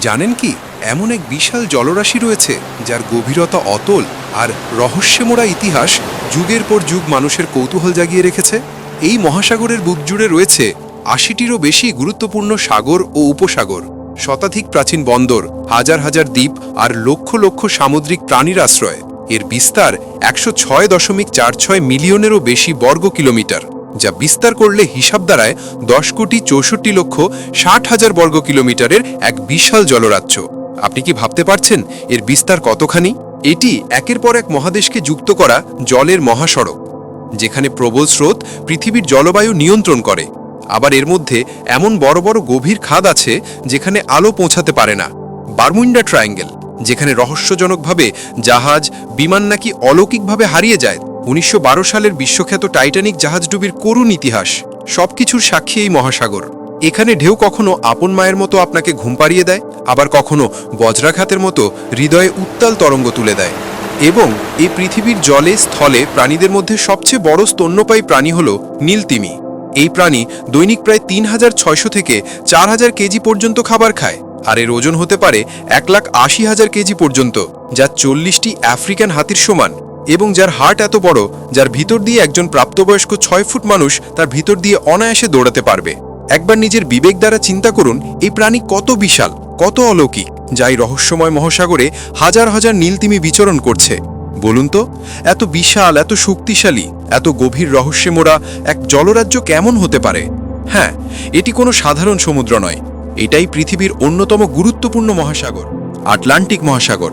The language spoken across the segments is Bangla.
জানেন কি, এমন এক বিশাল জলরাশি রয়েছে যার গভীরতা অতল আর রহস্যমোড়া ইতিহাস যুগের পর যুগ মানুষের কৌতূহল জাগিয়ে রেখেছে। এই মহাসাগরের বুক জুড়ে রয়েছে আশিটিরও বেশি গুরুত্বপূর্ণ সাগর ও উপসাগর, শতাধিক প্রাচীন বন্দর, হাজার হাজার দ্বীপ আর লক্ষ লক্ষ সামুদ্রিক প্রাণীর আশ্রয়। এর বিস্তার একশো ছয় দশমিক চার ছয় মিলিয়নেরও বেশি বর্গ কিলোমিটার যা বিস্তার করলে হিসাব দাঁড়ায় দশ কোটি চৌষট্টি লক্ষ ষাট হাজার বর্গ কিলোমিটারের এক বিশাল জলরাজ্য। আপনি কি ভাবতে পারছেন এর বিস্তার কতখানি? এটি একের পর এক মহাদেশকে যুক্ত করা জলের মহাসড়ক, যেখানে প্রবল স্রোত পৃথিবীর জলবায়ু নিয়ন্ত্রণ করে। আবার এর মধ্যে এমন বড় বড় গভীর খাদ আছে যেখানে আলো পৌঁছাতে পারে না। বারমুন্ডা ট্রায়াঙ্গেল, যেখানে রহস্যজনকভাবে জাহাজ বিমান নাকি অলৌকিকভাবে হারিয়ে যায় উনিশশো বারো সালের বিশ্বখ্যাত টাইটানিক জাহাজডুবির করুণ ইতিহাস, সবকিছুর সাক্ষী এই মহাসাগর। এখানে ঢেউ কখনো আপন মায়ের মতো আপনাকে ঘুম পাড়িয়ে দেয়, আবার কখনো বজ্রাঘাতের মতো হৃদয়ে উত্তাল তরঙ্গ তুলে দেয়। এবং এই পৃথিবীর জলে, স্থলে প্রাণীদের মধ্যে সবচেয়ে বড় স্তন্যপায়ী প্রাণী হল নীলতিমি। এই প্রাণী দৈনিক প্রায় তিন হাজার ছয়শো থেকে চার হাজার কেজি পর্যন্ত খাবার খায়, আর এর ওজন হতে পারে এক লাখ আশি হাজার কেজি পর্যন্ত, যা চল্লিশটি আফ্রিকান হাতির সমান। এবং যার হার্ট এত বড়, যার ভিতর দিয়ে একজন প্রাপ্তবয়স্ক ছয় ফুট মানুষ তার ভিতর দিয়ে অনায়াসে দৌড়াতে পারবে। একবার নিজের বিবেক দ্বারা চিন্তা করুন, এই প্রাণী কত বিশাল, কত অলৌকিক, যাই রহস্যময় মহাসাগরে হাজার হাজার নীলতিমি বিচরণ করছে। বলুন তো, এত বিশাল, এত শক্তিশালী, এত গভীর রহস্যে মোড়া এক জলরাজ্য কেমন হতে পারে? হ্যাঁ এটি কোনো সাধারণ সমুদ্র নয়। এটাই পৃথিবীর অন্যতম গুরুত্বপূর্ণ মহাসাগর, আটলান্টিক মহাসাগর।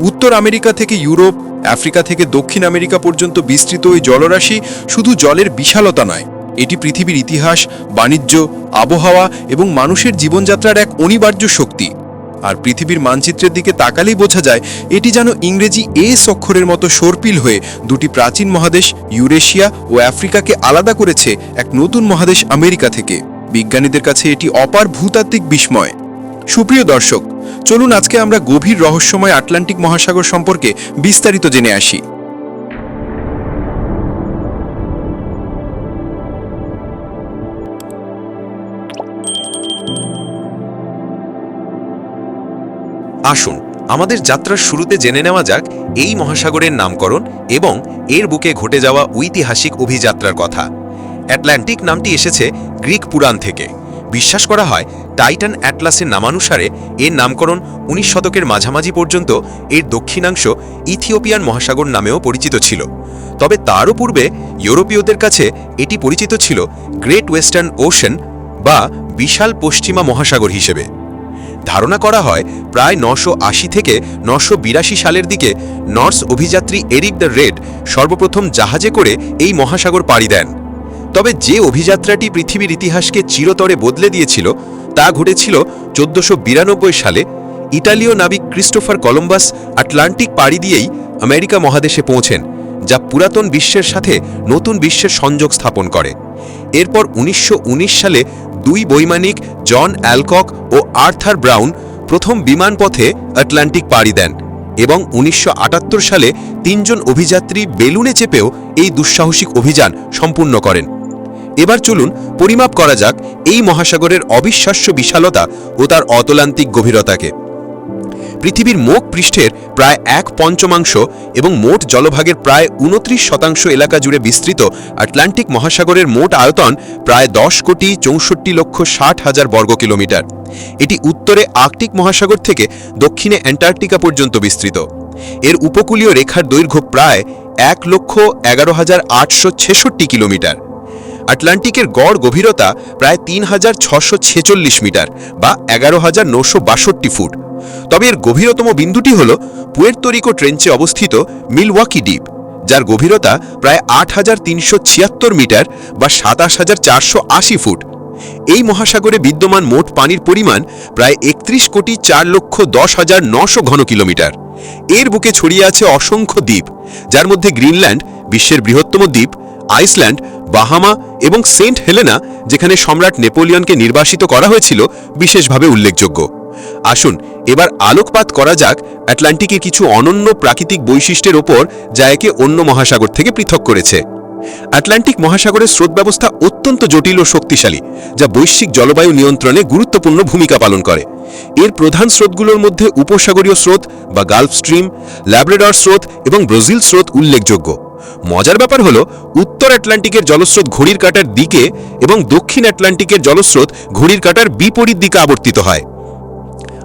উত্তর আমেরিকা থেকে ইউরোপ আফ্রিকা থেকে দক্ষিণ আমেরিকা পর্যন্ত বিস্তৃত এই জলরাশি শুধু জলের বিশালতা নয়, এটি পৃথিবীর ইতিহাস, বাণিজ্য, আবহাওয়া এবং মানুষের জীবনযাত্রার এক অনিবার্য শক্তি। আর পৃথিবীর মানচিত্রের দিকে তাকালেই বোঝা যায়, এটি যেন ইংরেজি এস অক্ষরের মতো সর্পিল হয়ে দুটি প্রাচীন মহাদেশ, ইউরেশিয়া ও আফ্রিকাকে আলাদা করেছে এক নতুন মহাদেশ আমেরিকা থেকে। বিজ্ঞানীদের কাছে এটি অপার ভূতাত্ত্বিক বিস্ময়। সুপ্রিয় দর্শক, চলুন আজকে আমরা গভীর রহস্যময় আটলান্টিক মহাসাগর সম্পর্কে বিস্তারিত জেনে আসি। আসুন, আমাদের যাত্রার শুরুতে জেনে নেওয়া যাক এই মহাসাগরের নামকরণ এবং এর বুকে ঘটে যাওয়া ঐতিহাসিক অভিযাত্রার কথা। অ্যাটলান্টিক নামটি এসেছে গ্রিক পুরাণ থেকে। বিশ্বাস করা হয় টাইটান অ্যাটলাসের নামানুসারে এর নামকরণ উনিশ শতকের মাঝামাঝি পর্যন্ত এর দক্ষিণাংশ ইথিওপিয়ান মহাসাগর নামেও পরিচিত ছিল। তবে তারও পূর্বে ইউরোপীয়দের কাছে এটি পরিচিত ছিল গ্রেট ওয়েস্টার্ন ওশেন বা বিশাল পশ্চিমা মহাসাগর হিসেবে। ধারণা করা হয় প্রায় নশো থেকে নশো সালের দিকে নর্স অভিযাত্রী এরিক দ্য রেড সর্বপ্রথম জাহাজে করে এই মহাসাগর পাড়ি দেন। তবে যে অভিযাত্রাটি পৃথিবীর ইতিহাসকে চিরতরে বদলে দিয়েছিল তা ঘটেছিল চোদ্দশো সালে। ইটালীয় নাবিক ক্রিস্টোফার কলম্বাস আটলান্টিক পাড়ি দিয়েই আমেরিকা মহাদেশে পৌঁছেন, যা পুরাতন বিশ্বের সাথে নতুন বিশ্বের সংযোগ স্থাপন করে। এরপর উনিশশো উনিশ সালে দুই বৈমানিক জন অ্যালকক ও আর্থার ব্রাউন প্রথম বিমানপথে আটলান্টিক পাড়ি দেন এবং উনিশশো আটাত্তর সালে তিনজন অভিযাত্রী বেলুনে চেপেও এই দুঃসাহসিক অভিযান সম্পূর্ণ করেন। এবার চলুন পরিমাপ করা যাক এই মহাসাগরের অবিশ্বাস্য বিশালতা ও তার অতলান্তিক গভীরতাকে। পৃথিবীর মুখ পৃষ্ঠের প্রায় এক পঞ্চমাংশ এবং মোট জলভাগের প্রায় উনত্রিশ শতাংশ এলাকা জুড়ে বিস্তৃত আটলান্টিক মহাসাগরের মোট আয়তন প্রায় দশ কোটি চৌষট্টি লক্ষ ষাট হাজার বর্গ কিলোমিটার। এটি উত্তরে আর্কটিক মহাসাগর থেকে দক্ষিণে অ্যান্টার্কটিকা পর্যন্ত বিস্তৃত। এর উপকূলীয় রেখার দৈর্ঘ্য প্রায় এক লক্ষ এগারো হাজার আটশো ছেষট্টি কিলোমিটার। আটলান্টিকের গড় গভীরতা প্রায় তিন হাজার ছশো ছেচল্লিশ মিটার বা এগারো হাজার নশো বাষট্টি ফুট। তবে এর গভীরতম বিন্দুটি হল পুয়ের্তরিকো ট্রেঞ্চে অবস্থিত মিলওয়াকি দ্বীপ, যার গভীরতা প্রায় আট হাজার তিনশো ছিয়াত্তর মিটার বা সাতাশ হাজার চারশো আশি ফুট। এই মহাসাগরে বিদ্যমান মোট পানির পরিমাণ প্রায় একত্রিশ কোটি চার লক্ষ দশ হাজার নশো ঘন কিলোমিটার। এর বুকে ছড়িয়ে আছে অসংখ্য দ্বীপ, যার মধ্যে গ্রিনল্যান্ড, বিশ্বের বৃহত্তম দ্বীপ, আইসল্যান্ড বাহামা এবং সেন্ট হেলেনা, যেখানে সম্রাট নেপোলিয়নকে নির্বাসিত করা হয়েছিল, বিশেষভাবে উল্লেখযোগ্য। আসুন, এবার আলোকপাত করা যাক আটলান্টিকের কিছু অনন্য প্রাকৃতিক বৈশিষ্ট্যের ওপর, যা একে অন্য মহাসাগর থেকে পৃথক করেছে। আটলান্টিক মহাসাগরের স্রোত ব্যবস্থা অত্যন্ত জটিল ও শক্তিশালী, যা বৈশ্বিক জলবায়ু নিয়ন্ত্রণে গুরুত্বপূর্ণ ভূমিকা পালন করে। এর প্রধান স্রোতগুলোর মধ্যে উপসাগরীয় স্রোত বা গালফ স্ট্রিম, ল্যাব্রেডর স্রোত এবং ব্রাজিল স্রোত উল্লেখযোগ্য। মজার ব্যাপার হল, উত্তর আটলান্টিকের জলস্রোত ঘড়ির কাটার দিকে এবং দক্ষিণ আটলান্টিকের জলস্রোত ঘড়ির কাটার বিপরীত দিকে আবর্তিত হয়।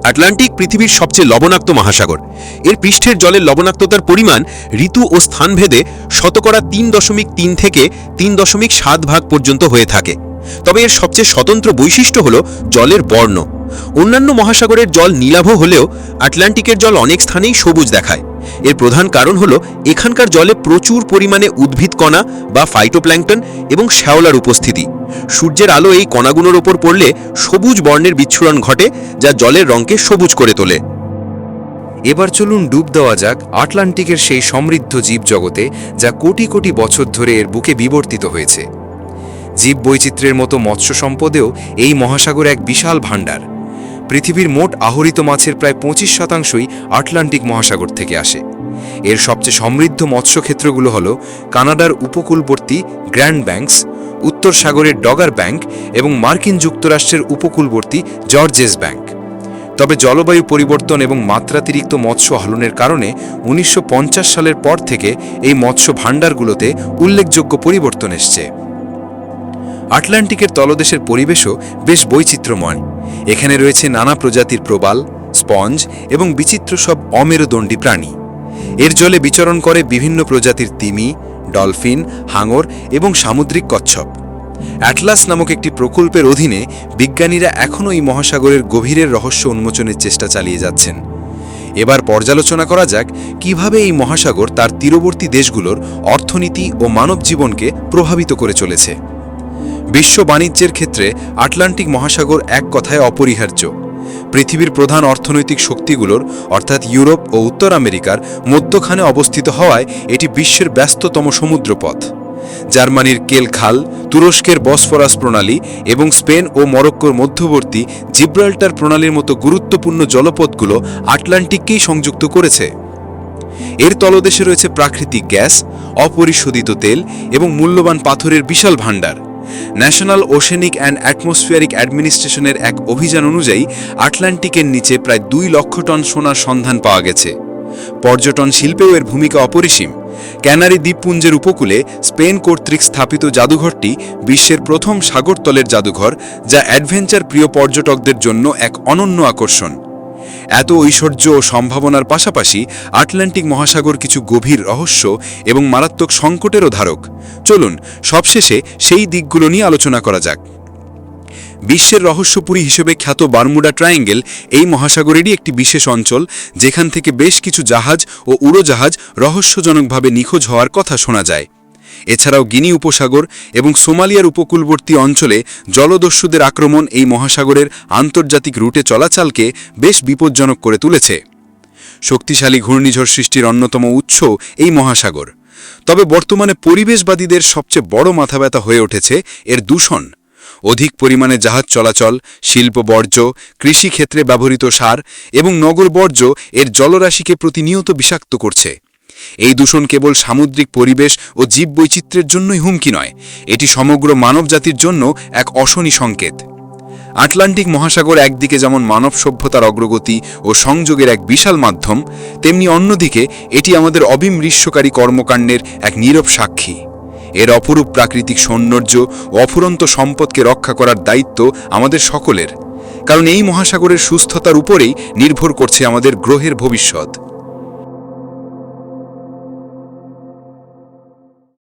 আটলান্টিক পৃথিবীর সবচেয়ে লবণাক্ত মহাসাগর। এর পৃষ্ঠের জলের লবণাক্ততার পরিমাণ ঋতু ও স্থানভেদে শতকরা তিন দশমিক তিন থেকে তিন দশমিক সাত ভাগ পর্যন্ত হয়ে থাকে। তবে এর সবচেয়ে স্বতন্ত্র বৈশিষ্ট্য হল জলের বর্ণ। অন্যান্য মহাসাগরের জল নীলাভ হলেও আটলান্টিকের জল অনেক স্থানেই সবুজ দেখায়। এর প্রধান কারণ হল, এখানকার জলে প্রচুর পরিমাণে উদ্ভিদ কণা বা ফাইটোপ্ল্যাঙ্কটন এবং শ্যাওলার উপস্থিতি। সূর্যের আলো এই কণাগুলোর ওপর পড়লে সবুজ বর্ণের বিচ্ছুরণ ঘটে, যা জলের রঙকে সবুজ করে তোলে। এবার চলুন ডুব দেওয়া যাক আটলান্টিকের সেই সমৃদ্ধ জীবজগতে, যা কোটি কোটি বছর ধরে এর বুকে বিবর্তিত হয়েছে। জীব বৈচিত্র্যের মতো মৎস্য সম্পদেও এই মহাসাগর এক বিশাল ভাণ্ডার। পৃথিবীর মোট আহরিত মাছের প্রায় পঁচিশ শতাংশই আটলান্টিক মহাসাগর থেকে আসে। এর সবচেয়ে সমৃদ্ধ মৎস্যক্ষেত্রগুলো হল কানাডার উপকূলবর্তী গ্র্যান্ড ব্যাংকস, উত্তর সাগরের ডগার ব্যাংক এবং মার্কিন যুক্তরাষ্ট্রের উপকূলবর্তী জর্জেস ব্যাংক। তবে জলবায়ু পরিবর্তন এবং মাত্রাতিরিক্ত মৎস্য হলনের কারণে উনিশশো পঞ্চাশ সালের পর থেকে এই মৎস্য ভাণ্ডারগুলোতে উল্লেখযোগ্য পরিবর্তন এসছে। আটলান্টিকের তলদেশের পরিবেশও বেশ বৈচিত্র্যময়। এখানে রয়েছে নানা প্রজাতির প্রবাল, স্পঞ্জ এবং বিচিত্র সব অমেরুদণ্ডী প্রাণী। এর জলে বিচরণ করে বিভিন্ন প্রজাতির তিমি, ডলফিন, হাঙর এবং সামুদ্রিক কচ্ছপ। অ্যাটলাস নামক একটি প্রকল্পের অধীনে বিজ্ঞানীরা এখনও এই মহাসাগরের গভীরের রহস্য উন্মোচনের চেষ্টা চালিয়ে যাচ্ছেন। এবার পর্যালোচনা করা যাক কীভাবে এই মহাসাগর তার তীরবর্তী দেশগুলোর অর্থনীতি ও মানব জীবনকে প্রভাবিত করে চলেছে। বিশ্ব বাণিজ্যের ক্ষেত্রে আটলান্টিক মহাসাগর এক কথায় অপরিহার্য। পৃথিবীর প্রধান অর্থনৈতিক শক্তিগুলোর, অর্থাৎ ইউরোপ ও উত্তর আমেরিকার, মধ্যখানে অবস্থিত হওয়ায় এটি বিশ্বের ব্যস্ততম সমুদ্রপথ। জার্মানির কেল খাল তুরস্কের বসফরাস প্রণালী এবং স্পেন ও মরক্কোর মধ্যবর্তী জিব্রাল্টার প্রণালীর মতো গুরুত্বপূর্ণ জলপথগুলো আটলান্টিককেই সংযুক্ত করেছে। এর তলদেশে রয়েছে প্রাকৃতিক গ্যাস, অপরিশোধিত তেল এবং মূল্যবান পাথরের বিশাল ভাণ্ডার। ন্যাশনাল ওশেনিক অ্যান্ড অ্যাটমসফিয়ারিক অ্যাডমিনিস্ট্রেশনের এক অভিযান অনুযায়ী আটলান্টিকের নিচে প্রায় দুই লক্ষ টন সোনার সন্ধান পাওয়া গেছে। পর্যটন শিল্পেও এর ভূমিকা অপরিসীম। ক্যানারি দ্বীপপুঞ্জের উপকূলে স্পেন কর্তৃক স্থাপিত জাদুঘরটি বিশ্বের প্রথম সাগরতলের জাদুঘর, যা অ্যাডভেঞ্চার প্রিয় পর্যটকদের জন্য এক অনন্য আকর্ষণ। এত ঐশ্বর্য ও সম্ভাবনার পাশাপাশি আটলান্টিক মহাসাগর কিছু গভীর রহস্য এবং মারাত্মক সংকটেরও ধারক। চলুন, সবশেষে সেই দিকগুলো নিয়ে আলোচনা করা যাক। বিশ্বের রহস্যপুরী হিসেবে খ্যাত বারমুডা ট্রায়াঙ্গেল এই মহাসাগরেরই একটি বিশেষ অঞ্চল, যেখান থেকে বেশ কিছু জাহাজ ও উড়োজাহাজ রহস্যজনকভাবে নিখোঁজ হওয়ার কথা শোনা যায়। এছাড়াও গিনি উপসাগর এবং সোমালিয়ার উপকূলবর্তী অঞ্চলে জলদস্যুদের আক্রমণ এই মহাসাগরের আন্তর্জাতিক রুটে চলাচলকে বেশ বিপজ্জনক করে তুলেছে। শক্তিশালী ঘূর্ণিঝড় সৃষ্টির অন্যতম উৎস এই মহাসাগর। তবে বর্তমানে পরিবেশবাদীদের সবচেয়ে বড় মাথাব্যথা হয়ে উঠেছে এর দূষণ। অধিক পরিমাণে জাহাজ চলাচল, শিল্প বর্জ্য, কৃষিক্ষেত্রে ব্যবহৃত সার এবং নগর বর্জ্য এর জলরাশিকে প্রতিনিয়ত বিষাক্ত করছে। এই দূষণ কেবল সামুদ্রিক পরিবেশ ও জীববৈচিত্র্যের জন্যই হুমকি নয়, এটি সমগ্র মানবজাতির জন্য এক অশনি সংকেত। আটলান্টিক মহাসাগর একদিকে যেমন মানব সভ্যতার অগ্রগতি ও সংযোগের এক বিশাল মাধ্যম, তেমনি অন্যদিকে এটি আমাদের অবিমৃষ্যকারী কর্মকাণ্ডের এক নীরব সাক্ষী। এর অপরূপ প্রাকৃতিক সৌন্দর্য ও অফুরন্ত সম্পদকে রক্ষা করার দায়িত্ব আমাদের সকলের, কারণ এই মহাসাগরের সুস্থতার উপরেই নির্ভর করছে আমাদের গ্রহের ভবিষ্যৎ।